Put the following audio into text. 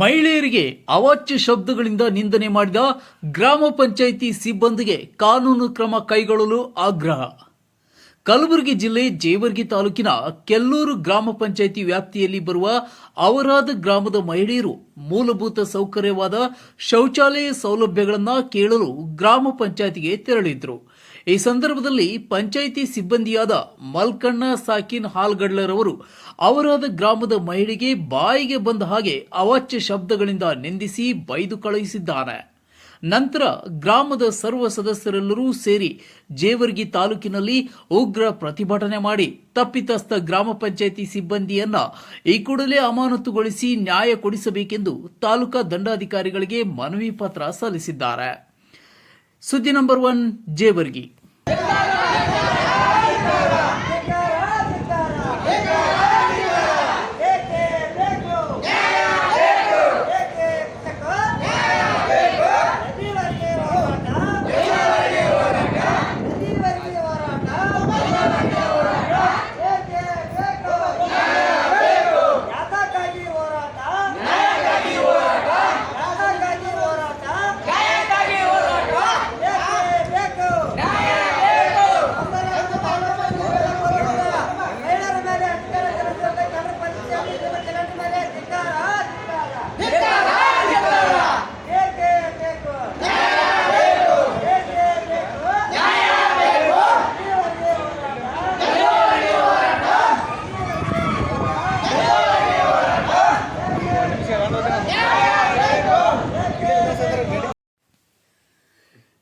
ಮಹಿಳೆಯರಿಗೆ ಅವಾಚ್ಯ ಶಬ್ದಗಳಿಂದ ನಿಂದನೆ ಮಾಡಿದ ಗ್ರಾಮ ಪಂಚಾಯಿತಿ ಸಿಬ್ಬಂದಿಗೆ ಕಾನೂನು ಕ್ರಮ ಕೈಗೊಳ್ಳಲು ಆಗ್ರಹ. ಕಲಬುರಗಿ ಜಿಲ್ಲೆ ಜೇವರ್ಗಿ ತಾಲೂಕಿನ ಕೆಲ್ಲೂರು ಗ್ರಾಮ ಪಂಚಾಯಿತಿ ವ್ಯಾಪ್ತಿಯಲ್ಲಿ ಬರುವ ಅವರಾದ ಗ್ರಾಮದ ಮಹಿಳೆಯರು ಮೂಲಭೂತ ಸೌಕರ್ಯವಾದ ಶೌಚಾಲಯ ಸೌಲಭ್ಯಗಳನ್ನು ಕೇಳಲು ಗ್ರಾಮ ಪಂಚಾಯಿತಿಗೆ ತೆರಳಿದ್ರು. ಈ ಸಂದರ್ಭದಲ್ಲಿ ಪಂಚಾಯಿತಿ ಸಿಬ್ಬಂದಿಯಾದ ಮಲ್ಕಣ್ಣ ಸಾಕಿನ್ ಹಾಲ್ಗಡ್ಲರವರು ಅವರಾದ ಗ್ರಾಮದ ಮಹಿಳೆಗೆ ಬಾಯಿಗೆ ಬಂದ ಹಾಗೆ ಅವಾಚ್ಯ ಶಬ್ದಗಳಿಂದ ನಿಂದಿಸಿ ಬೈದು ಕಳುಹಿಸಿದ್ದಾನೆ. ನಂತರ ಗ್ರಾಮದ ಸರ್ವ ಸದಸ್ಯರೆಲ್ಲರೂ ಸೇರಿ ಜೇವರ್ಗಿ ತಾಲೂಕಿನಲ್ಲಿ ಉಗ್ರ ಪ್ರತಿಭಟನೆ ಮಾಡಿ ತಪ್ಪಿತಸ್ಥ ಗ್ರಾಮ ಪಂಚಾಯಿತಿ ಸಿಬ್ಬಂದಿಯನ್ನ ಈ ಕೂಡಲೇ ಅಮಾನತುಗೊಳಿಸಿ ನ್ಯಾಯ ಕೊಡಿಸಬೇಕೆಂದು ತಾಲೂಕಾ ದಂಡಾಧಿಕಾರಿಗಳಿಗೆ ಮನವಿ ಪತ್ರ ಸಲ್ಲಿಸಿದ್ದಾರೆ. ಸುದ್ದಿ ನಂಬರ್ ಒನ್ ಜೇವರ್ಗಿ